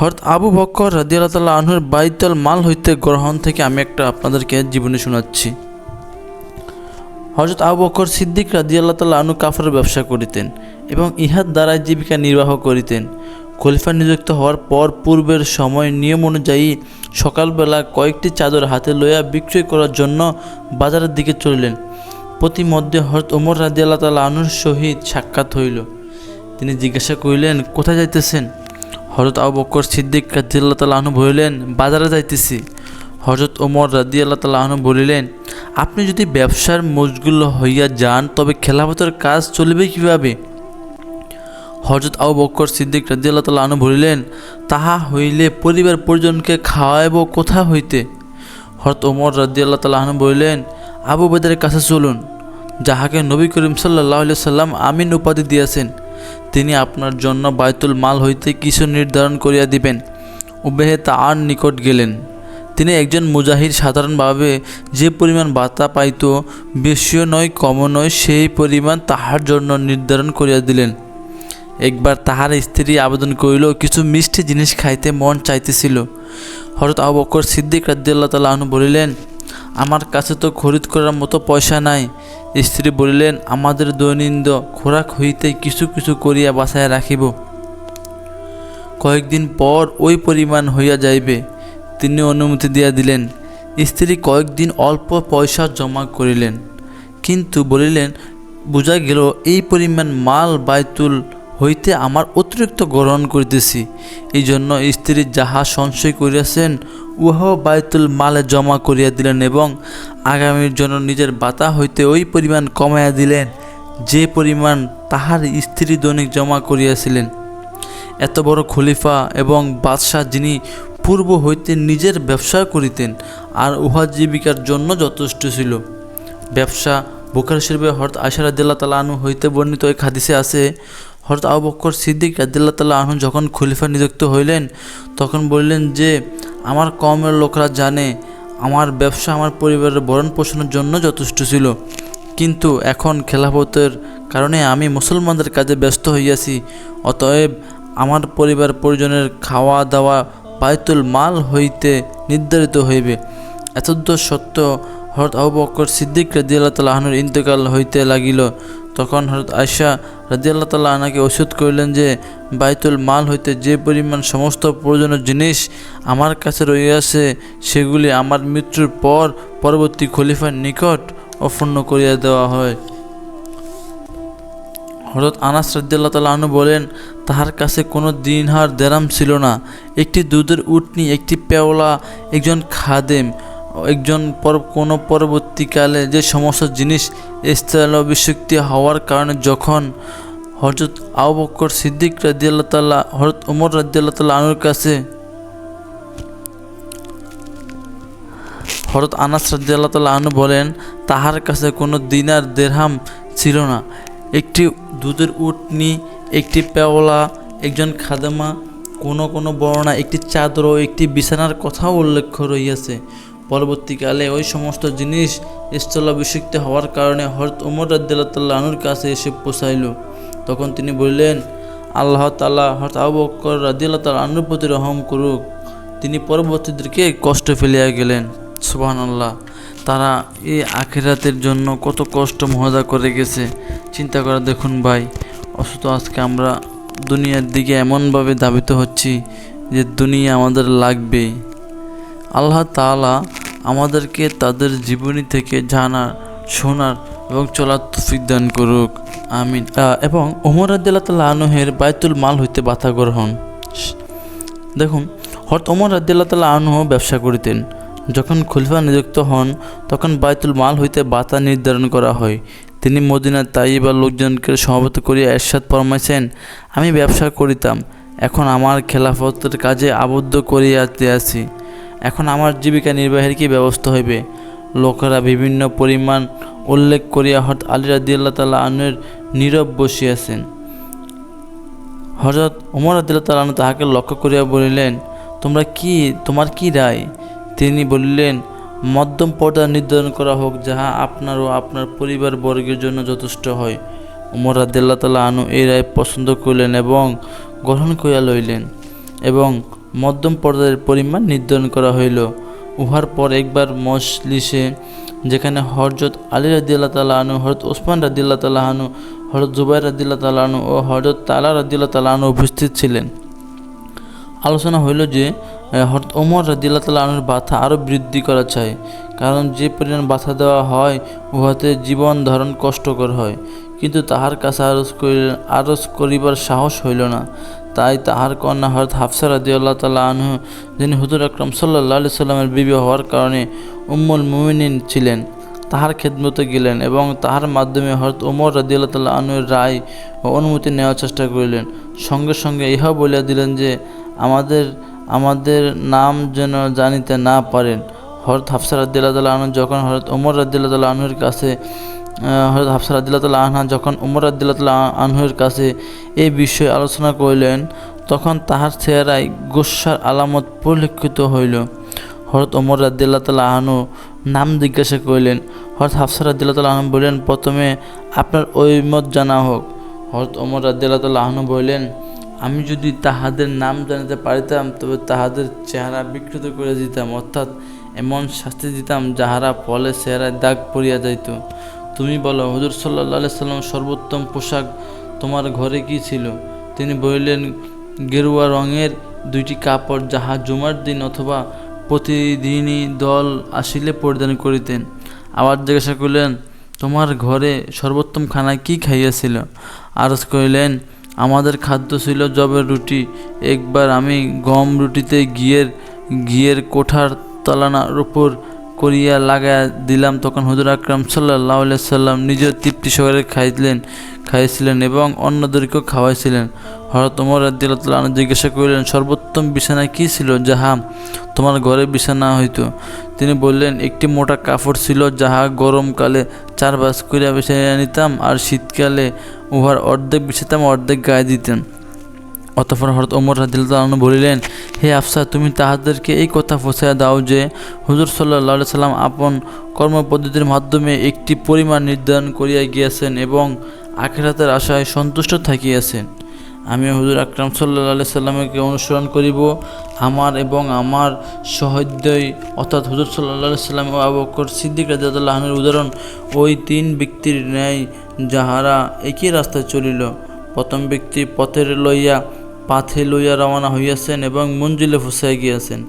হরত আবু বক্কর রাদিয়াল্লাহ তাল্লাহ আনহুর বাইতুল মাল হইতে গ্রহণ থেকে আমি একটা আপনাদেরকে জীবনী শোনাচ্ছি। হজরত আবু বকর সিদ্দিক রাদিয়াল্লাহ তাল্লাহ আনু কাফরের ব্যবসা করিতেন এবং ইহার দ্বারাই জীবিকা নির্বাহ করিতেন। খলিফা নিযুক্ত হওয়ার পর পূর্বের সময় নিয়ম অনুযায়ী সকালবেলা কয়েকটি চাদর হাতে লইয়া বিক্রয় করার জন্য বাজারের দিকে চলিলেন। প্রতিমধ্যে হরত ওমর রাদিয়াল্লাহ তাল্লাহ আনুর সহিত সাক্ষাৎ হইল। তিনি জিজ্ঞাসা করিলেন, কোথায় যাইতেছেন? হজরত আবু বকর সিদ্দিক রাদিয়াল্লাহ তাল্লাহ আনহু বলিলেন, বাজারে যাইতেছি। হজরত ওমর রাদিয়াল্লাহ তাল্লাহ আনহু বলিলেন, আপনি যদি ব্যবসার মশগুল হইয়া যান, তবে খেলাফতের কাজ চলবে কীভাবে? হজরত আবু বকর সিদ্দিক রাদিয়াল্লাহ তাল্লাহ আনহু বলিলেন, তাহা হইলে পরিবার পরিজনকে খাওয়াইব কোথা হইতে? হজরত ওমর রাদিয়াল্লাহ তাল্লাহ আনহু বলিলেন, আবু বেদের কাছে চলুন, যাহাকে নবী করিম সাল্লাহ সাল্লাম আমিন উপাধি দিয়েছেন। তিনি আপনার জন্য বায়তুল মাল হইতে কিছু নির্ধারণ করিয়া দিবেন। উবেহে তার নিকট গেলেন। তিনি একজন মুজাহিদ, সাধারণভাবে যে পরিমাণ বাতা পাইত, বেশিও নয়, কমও নয়, সেই পরিমাণ তাহার জন্য নির্ধারণ করিয়া দিলেন। একবার তাহার স্ত্রী আবেদন করিল, কিছু মিষ্টি জিনিস খাইতে মন চাইতেছিল। হঠাৎ আবু বকর সিদ্দিক রাদ্দাল্লাহ তালা বলিলেন আমার কাছে তো খরিদ করার মতো পয়সা নাই। স্ত্রী বলিলেন, আমাদের দৈনন্দিন খোরাক হইতে কিছু কিছু করিয়া বাসায় রাখিব। কয়েকদিন পর ওই পরিমাণ হইয়া যাইবে। তিনি অনুমতি দিয়া দিলেন। স্ত্রী কয়েকদিন অল্প পয়সা জমা করিলেন। কিন্তু বলিলেন, বোঝা গেল, এই পরিমাণ মাল বাইতুল হইতে আমার অতিরিক্ত গ্রহণ করিতেছি। এই জন্য স্ত্রী যাহা সঞ্চয় করিয়াছেন, উহাও বায়তুল মালে জমা করিয়া দিলেন এবং আগামীর জন্য নিজের বাতা হইতে ওই পরিমাণ কমাইয়া দিলেন, যে পরিমাণ তাহার স্ত্রী দৈনিক জমা করিয়াছিলেন। এত বড় খলিফা এবং বাদশাহ যিনি পূর্ব হইতে নিজের ব্যবসা করিতেন, আর উহা জীবিকার জন্য যথেষ্ট ছিল। ব্যবসা, বুখার শিল্পে হরত আশার আদিল্লা তালা হইতে বর্ণিত এক হাদিসে আছে হরত আবু বক্কর সিদ্দিক আদিল্লা তালা আনু যখন খলিফা নিযুক্ত হইলেন, তখন বললেন যে, আমার কমের লোকরা জানে, আমার ব্যবসা আমার পরিবারের ভরণ পোষণের জন্য যথেষ্ট ছিল। কিন্তু এখন খেলাফতের কারণে আমি মুসলমানদের কাজে ব্যস্ত হইয়াছি। অতএব আমার পরিবার পরিজনের খাওয়া দাওয়া পায়তুল মাল হইতে নির্ধারিত হইবে। এতদ্দ সত্য হরত আবু বকর সিদ্দিক রাজিয়াল্লাহ তাল্লাহ আহনুর ইন্তেকাল হইতে লাগিল। তখন হরত আয়সা রাজিয়াল্লাহ তাল্লাহ আনাকে ওষুধ করিলেন যে, বাইতুল মাল হইতে যে পরিমাণ সমস্ত প্রয়োজনীয় জিনিস আমার কাছে রইয়াছে সেগুলি আমার মৃত্যুর পর পরবর্তী খলিফার নিকট অপূর্ণ করিয়া দেওয়া হয়। হরত আনাস রাদ্দাল্লাহ তালা আনু বলেন, তাহার কাছে কোনো দিনহার দেরাম ছিল না। একটি দুধের উটনি, একটি পেওলা, একজন খাদেম একজন পর, কোনো পরবর্তীকালে যে সমস্ত জিনিস ইস্তাল অভিষক্তি হওয়ার কারণে যখন হজরত আবু বক্কর সিদ্দিক রাদিয়াল্লাহ তাল্লাহ হরত উমর রাদিয়াল্লাহ তাল্লাহ আনুর কাছে হরত আনাস রাদিয়াল্লাহ তাল্লাহ আনু বলেন, তাহার কাছে কোনো দিনার দেরহাম ছিল না। একটি দুধের উটনি, একটি পেওলা, একজন খাদেমা, কোনো কোনো বর্ণনা একটি চাদর ও একটি বিছানার কথাও উল্লেখ রইয়াছে পরবর্তীকালে ওই সমস্ত জিনিস স্থলাভিষিক্ত হওয়ার কারণে হরত উমর রাদ্দাল্লাহনুর কাছে এসে পৌঁছাইল। তখন তিনি বললেন, আল্লাহ তালা হরত আবু বক্কর রাদিয়াল্লাহ তাল আনুর প্রতি রহম করুক। তিনি পরবর্তীদেরকে কষ্ট ফেলিয়া গেলেন। সুবাহান আল্লাহ তারা এই আখেরাতের জন্য কত কষ্ট মহদা করে গেছে। চিন্তা করা দেখুন ভাই, অথচ আজকে আমরা দুনিয়ার দিকে এমনভাবে দাবিত হচ্ছি যে দুনিয়া আমাদের লাগবেই। আল্লাহ তাআলা আমাদেরকে তাদের জীবনী থেকে জানার, শোনার এবং চলার তৌফিক দান করুক। আমিন। এবং ওমর আদিল্লা তাল্লাহ আনহের বায়তুল মাল হইতে বাধা গ্রহণ। দেখুন হঠাৎ ওমর আদিল্লা তাল্লাহ আনহ ব্যবসা করিতেন। যখন খলিফা নিযুক্ত হন, তখন বায়তুল মাল হইতে বাতা নির্ধারণ করা হয়। তিনি মদিনার তাইবা লোকজনকে সমাবেত করিয়া এরশাদ ফরমাইছেন, আমি ব্যবসা করিতাম, এখন আমার খেলাফতের কাজে আবদ্ধ করিয়াতে আছি এখন আমার জীবিকা নির্বাহের কি ব্যবস্থা হইবে? লোকেরা বিভিন্ন পরিমাণ উল্লেখ করিয়া হঠাৎ আলী রাদিয়াল্লাহ তাল্লাহ আনের নীরব বসিয়াছেন। হজরত উমর আদিল্লা তালানু তাহাকে লক্ষ্য করিয়া বলিলেন, তোমরা কি, তোমার কি রায়? তিনি বলিলেন, মধ্যম পর্দা নির্ধারণ করা হোক যাহা আপনার ও আপনার পরিবার বর্গের জন্য যথেষ্ট হয়। উমর আদিল্লা তালা আনু এই রায় পছন্দ করিলেন এবং গ্রহণ করিয়া লইলেন এবং মধ্যম পর্যায়ের পরিমাণ নির্ধারণ করা হইল। উহার পর একবার মজলিসে, যেখানে হরজত আলী রাদিল্লা তালা আনু হরত ওসমান রাদিল্লা তালাহানু হরত জুবাই রাদিল্লা তালা আনু ও হরত তালা রাদিল্লা তালা আনু উপস্থিত ছিলেন। আলোচনা হইল যে হরত ওমর রাদিল্লা তালা আনুর বাধা আরও বৃদ্ধি করা চাই। কারণ যে পরিমাণ বাথা দেওয়া হয়, উহাতে জীবন ধারণ কষ্টকর হয়। কিন্তু তাহার কাছে আরজ করিলেন আরজ করিবার সাহস হইল না। তাই তাহার কন্যা হরত হাফসা রাদিউল্লাহ তালা আনহু, যিনি হুজুর আকরম সাল্লাহ আলি সাল্লামের বিবাহ হওয়ার কারণে উম্মুল মুমিনিন ছিলেন, তাহার খেদমতে গেলেন এবং তাহার মাধ্যমে হরত ওমর রাদিউল্লাহ তাল্লাহ আনুর রায় ও অনুমতি নেওয়ার চেষ্টা করিলেন। সঙ্গে সঙ্গে ইহা বলিয়া দিলেন যে, আমাদের আমাদের নাম যেন জানিতে না পারেন। হরত হাফসা রাদিল্লাহ তাল্লাহ আনু যখন হরত ওমর রাদিল্লাহ তাল্লাহ আনহুর কাছে হরত হাফসা রাদিল্লাহ তাল্লাহ আনহা যখন উমর রাদিল্লাহ তাল্লাহ আনহুর কাছে এই বিষয়ে আলোচনা করিলেন, তখন তাহার চেহারায় গোস্বার আলামত পরিলক্ষিত হইল। হরত ওমর তাল্লাহ আহনু নাম জিজ্ঞাসা করিলেন হরত হাফসা তাল্লাহ আহনু বললেন, প্রথমে আপনার ঐমত জানা হোক। হরত ওমর তাল্লাহ আহনু বললেন, আমি যদি তাহাদের নাম জানিতে পারিতাম, তবে তাহাদের চেহারা বিকৃত করে দিতাম, অর্থাৎ এমন শাস্তি দিতাম যাহারা ফলে চেহারায় দাগ পড়িয়া যাইত। তুমি বলো, হুজুর সাল্লাহ সাল্লাম সর্বোত্তম পোশাক তোমার ঘরে কি ছিল? তিনি বলিলেন, গেরুয়া রঙের দুইটি কাপড় যাহা জুমার দিন অথবা প্রতিদিনই দল আসিলে পরিধান করিতেন। আবার জিজ্ঞাসা করিলেন, তোমার ঘরে সর্বোত্তম খানায় কি খাইয়াছিল? আরজ কহিলেন আমাদের খাদ্য ছিল জবের রুটি। একবার আমি গম রুটিতে ঘিয়ের ঘিয়ের কোঠার তলানার উপর করিয়া লাগাইয়া দিলাম, তখন হুজুর আকরাম সাল্লাহ সাল্লাম নিজের তৃপ্তি সহকারে খাইলেন খাইছিলেন এবং অন্যদেরকেও খাওয়াইছিলেন। হরত ওমর রাদিল্লাহ জিজ্ঞাসা করিলেন, সর্বোত্তম বিছানা কি ছিল? যাহা তোমার ঘরে বিছানা হইত। তিনি বললেন, একটি মোটা কাপড় ছিল, যাহা গরমকালে চার বাস করিয়া বিছাইয়া নিতাম, আর শীতকালে উহার অর্ধেক বিছাতাম অর্ধেক গায়ে দিতেন। অতঃপর হরত ওমর রাদিল্লাহ বলিলেন, হে আফসা তুমি তাহাদেরকে এই কথা পৌঁছাইয়া দাও যে, হুজুর সাল্লাহ সাল্লাম আপন কর্মপদ্ধতির মাধ্যমে একটি পরিমাণ নির্ধারণ করিয়া গিয়াছেন এবং আখেরাতের আশায় সন্তুষ্ট থাকিয়াছেন। আমি হুজুর আকরাম সাল্লাহ সাল্লামকে অনুসরণ করিব, আমার এবং আমার সহৃদয়, অর্থাৎ হুজুর সাল্লাহ সাল্লাম ও আবকর সিদ্দিক রাজাদুল্লাহনের উদাহরণ, ওই তিন ব্যক্তির ন্যায় যাহারা একই রাস্তায় চলিল। প্রথম ব্যক্তি পথের লইয়া পাথে লইয়া রওনা হইয়াছেন এবং মঞ্জিলে ফুসাই গিয়াছেন।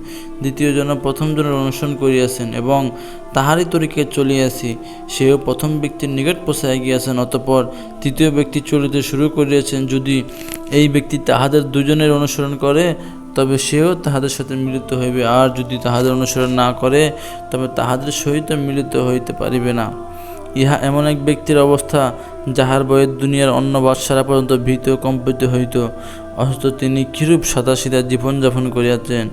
দ্বিতীয় জন প্রথম জনের অনুসরণ করিয়াছেন এবং তাহারই তরিকে চলিয়াছি। সেও প্রথম ব্যক্তির নিকট পোষাইয়া গিয়াছেন, অতপর তৃতীয় ব্যক্তি চলিতে শুরু করিয়াছেন। যদি এই ব্যক্তি তাহাদের দুজনের অনুসরণ করে, তবে সেও তাহাদের সাথে মিলিত হইবে। আর যদি তাহাদের অনুসরণ না করে, তবে তাহাদের সহিত মিলিত হইতে পারিবে না। ইহা এমন এক ব্যক্তির অবস্থা যাহার বয়ের দুনিয়ার অন্য বাদশারা পর্যন্ত ভীত কম্পিত হইত, অথচ তিনি কিরূপ সাদাসিধা জীবনযাপন করিয়াছেন।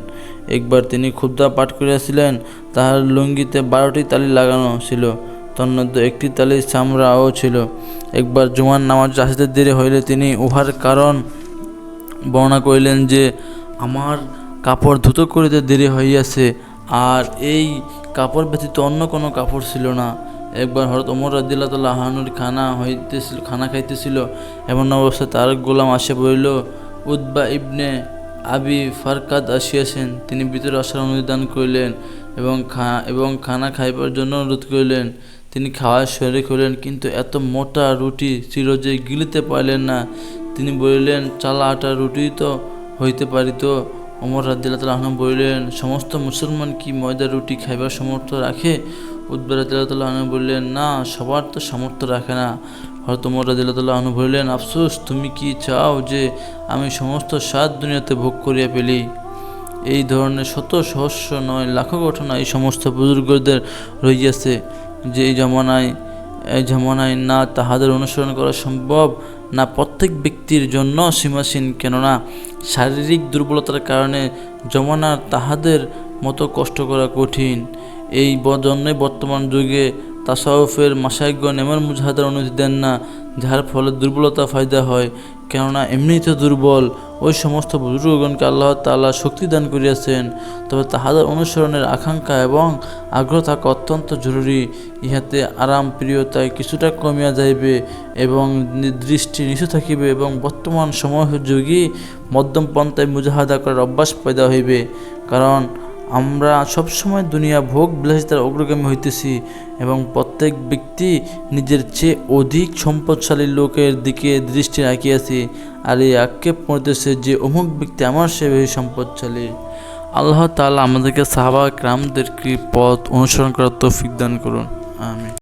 একবার তিনি ক্ষুদ্রা পাঠ করিয়াছিলেন, তাহার লুঙ্গিতে বারোটি তালি লাগানো ছিল, তন্মধ্যে একটি তালির চামড়াও ছিল। একবার জুমার নামাজ আসিতে দেরি হইলে তিনি উহার কারণ বর্ণনা করিলেন যে, আমার কাপড় ধুতো করিতে দেরি হইয়াছে, আর এই কাপড় ব্যতীত অন্য কোনো কাপড় ছিল না। একবার হরত ওমর রাদিল্লা তাল্লাহ হানুর খানা হইতেছিল, খানা খাইতেছিল, এমন অবস্থায় তার গোলাম আসে বলিল উদ্বা ইবনে আবি ফারকাদ আসিয়াছেন। তিনি ভিতরে আসার অনুদান করিলেন এবং খা, এবং খানা খাইবার জন্য অনুরোধ করিলেন। তিনি খাওয়ার শরীর করিলেন, কিন্তু এত মোটা রুটি ছিল যে গিলিতে পারলেন না। তিনি বলিলেন, চালা আটা রুটি তো হইতে পারিত ওমর রাদিল্লা তাল্লাহ বলিলেন, সমস্ত মুসলমান কি ময়দা রুটি খাইবার সমর্থ রাখে? উদ্বা রাদিল্লাহ বললেন, না, সবার তো সামর্থ্য রাখে না। হয়তো ওমর রাদিল্লাহ বললেন, আফসোস, তুমি কি চাও যে আমি সমস্ত স্বাদ দুনিয়াতে ভোগ করিয়া পেলি এই ধরনের শত সহস্র নয়, লাখো ঘটনা এই সমস্ত বুজুর্গদের রইয়াছে যে এই জমানায় এই জমানায় না তাহাদের অনুসরণ করা সম্ভব, না প্রত্যেক ব্যক্তির জন্য সীমাসীন, কেননা শারীরিক দুর্বলতার কারণে জমানার তাহাদের মতো কষ্ট করা কঠিন। এই জন্যে বর্তমান যুগে তাসাউফের মাসাইগণ এমন মুজাহাদার অনুমতি দেন না, যার ফলে দুর্বলতা ফায়দা হয়। কেননা এমনিই তো দুর্বল, ওই সমস্ত বুজুর্গগণকে আল্লাহ তাআলা শক্তি দান করিয়াছেন। তবে তাহাদের অনুসরণের আকাঙ্ক্ষা এবং আগ্রহ থাকা অত্যন্ত জরুরি। ইহাতে আরাম, প্রিয়তায় কিছুটা কমিয়া যাইবে এবং দৃষ্টি নিচু থাকিবে এবং বর্তমান সময়োযোগী মধ্যম পন্থায় মুজাহাদা করার অভ্যাস পয়দা হইবে। কারণ আমরা সবসময় দুনিয়া ভোগ বিলাসিতার অগ্রগামী হইতেছি এবং প্রত্যেক ব্যক্তি নিজের চেয়ে অধিক সম্পদশালী লোকের দিকে দৃষ্টি রাখিয়াছি আর এই আক্ষেপ করতেছে যে অমুক ব্যক্তি আমার সে বেশি সম্পদশালী। আল্লাহ তালা আমাদেরকে সাহাবা গ্রামদেরকে পথ অনুসরণ করার তৌফিক দান করুন। আমি